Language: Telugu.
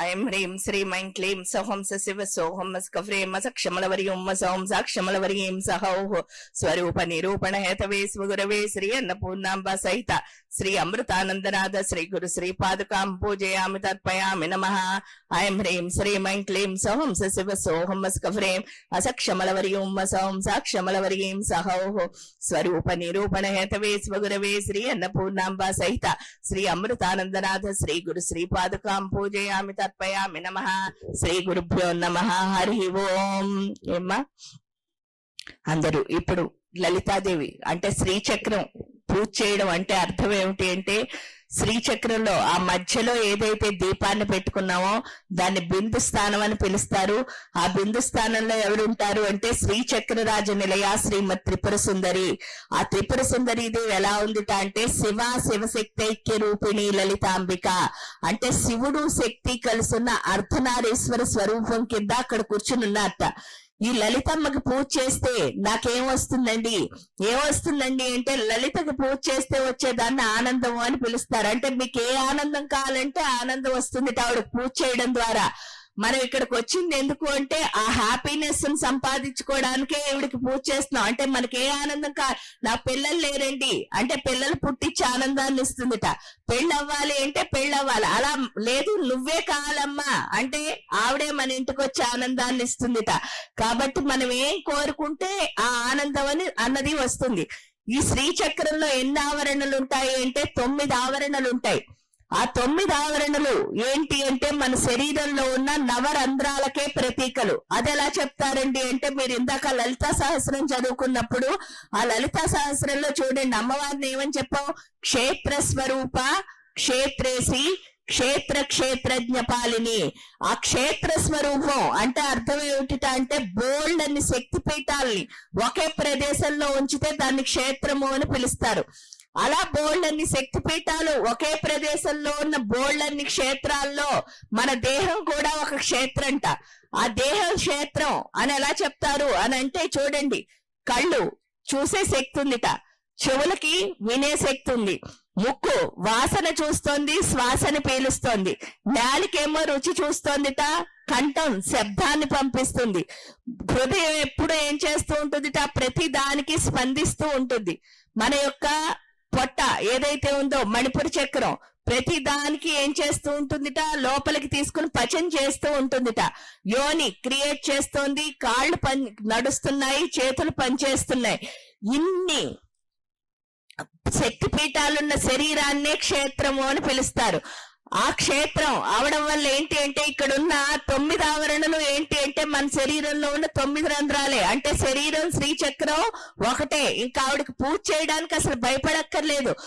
ఐం హ్రీం శ్రీం ఐం క్లీం సహం స శివ సోహం స్కఫ్రేం సక్షమలవర్యం సౌం సాక్షమలవర్యం సహౌః స్వరూప నిరూపణ హేతవే స్వగురవే శ్రీ అన్నపూర్ణాంబ సహిత శ్రీ అమృతానందనాథ శ్రీ గురు శ్రీ పాదుకాం పూజయామి తర్పయామి నమ ఐం హ్రీం శ్రీం ఐం క్లీం సహం స శివ సోహం స్కఫ్రేం అసక్షమలవర్యం సౌం సాక్షమలవర్యం సహౌః స్వరూప నిరూపణ హేతవే స్వగురవే శ్రీ అన్నపూర్ణాంబ సహిత శ్రీ అమృతానందనాథ శ్రీ గురు శ్రీ పాదుకాం పూజయామి తర్పయామి నమ. శ్రీ గురుభ్యో నమ. హరి ఓం. ఏమ్మా? అందరూ ఇప్పుడు లలితాదేవి అంటే శ్రీచక్రం పూజ చేయడం అంటే అర్థం ఏమిటి అంటే శ్రీచక్రంలో ఆ మధ్యలో ఏదైతే దీపాన్ని పెట్టుకున్నామో దాన్ని బిందు స్థానం అని పిలుస్తారు. ఆ బిందు స్థానంలో ఎవరుంటారు అంటే శ్రీచక్రరాజ నిలయ శ్రీమతి త్రిపుర సుందరి. ఆ త్రిపుర సుందరి దేవి ఎలా ఉందిట అంటే శివ శివశక్తైక్య రూపిణి లలితాంబిక. అంటే శివుడు శక్తి కలుసున్న అర్ధనారీశ్వర స్వరూపం కింద అక్కడ కూర్చుని ఉన్నట్ట ఈ లలితమ్మకి పూజ చేస్తే నాకేం వస్తుందండి? ఏమొస్తుందండి అంటే లలితకి పూజ చేస్తే వచ్చేదాన్ని ఆనందం అని పిలుస్తారు. అంటే మీకు ఏ ఆనందం కావాలంటే ఆనందం వస్తుంది. ఆవిడ పూజ చేయడం ద్వారా మనం ఇక్కడికి వచ్చింది ఎందుకు అంటే ఆ హ్యాపీనెస్ సంపాదించుకోవడానికే ఈవిడికి పూజ చేస్తున్నాం. అంటే మనకి ఏ ఆనందం కా నా పిల్లలు లేరండి. అంటే పిల్లలు పుట్టించి ఆనందాన్ని ఇస్తుందిట. పెళ్ళి అవ్వాలి అంటే పెళ్ళి అవ్వాలి అలా లేదు నువ్వే కావాలమ్మా. అంటే ఆవిడే మన ఇంటికి వచ్చి ఆనందాన్ని ఇస్తుందిట. కాబట్టి మనం ఏం కోరుకుంటే ఆ ఆనందం అని అన్నది వస్తుంది. ఈ శ్రీచక్రంలో ఎన్ని ఆవరణలు ఉంటాయి అంటే తొమ్మిది ఆవరణలు ఉంటాయి. ఆ తొమ్మిది ఆవరణలు ఏంటి అంటే మన శరీరంలో ఉన్న నవరంధ్రాలకే ప్రతీకలు. అది ఎలా చెప్తారండి అంటే మీరు ఇందాక లలితా సహస్రం చదువుకున్నప్పుడు ఆ లలితా సహస్రంలో చూడండి అమ్మవారిని ఏమని చెప్పాం క్షేత్ర స్వరూప క్షేత్రేసి క్షేత్ర క్షేత్రజ్ఞ పాలిని ఆ క్షేత్ర స్వరూపం అంటే అర్థం ఏమిటిట అంటే బోల్డ్ అన్ని శక్తి పీఠాలని ఒకే ప్రదేశంలో ఉంచితే దాన్ని క్షేత్రము అని పిలుస్తారు. అలా బోళ్ళన్ని శక్తిపీఠాలు శక్తి పీఠాలు ఒకే ప్రదేశంలో ఉన్న బోళ్ళన్ని క్షేత్రాల్లో మన దేహం కూడా ఒక క్షేత్రంట. ఆ దేహం క్షేత్రం అని ఎలా చెప్తారు అని అంటే చూడండి కళ్ళు చూసే శక్తి ఉందిట చెవులకి వినే శక్తి ఉంది ముక్కు వాసన చూస్తోంది శ్వాసని పీలుస్తోంది. నాలికేమో రుచి చూస్తోందిట కంఠం శబ్దాన్ని పంపిస్తుంది. హృదయం ఎప్పుడు ఏం చేస్తూ ఉంటుందిట? ప్రతి దానికి స్పందిస్తూ ఉంటుంది. మన యొక్క పొట్ట ఏదైతే ఉందో మణిపుర చక్రం ప్రతి దానికి ఏం చేస్తూ ఉంటుందిట? లోపలికి తీసుకుని పచం చేస్తూ ఉంటుందిట. యోని క్రియేట్ చేస్తోంది. కాళ్ళు పని నడుస్తున్నాయి. చేతులు పనిచేస్తున్నాయి. ఇన్ని శక్తి పీఠాలున్న శరీరాన్నే క్షేత్రము అని పిలుస్తారు. ఆ క్షేత్రం అవడం వల్ల ఏంటి అంటే ఇక్కడ ఉన్న తొమ్మిది ఆవరణలు ఏంటి అంటే మన శరీరంలో ఉన్న తొమ్మిది రంధ్రాలే. అంటే శరీరం శ్రీచక్రం ఒకటే. ఇంకా ఆవిడకి పూజ చేయడానికి అసలు భయపడక్కర్లేదు.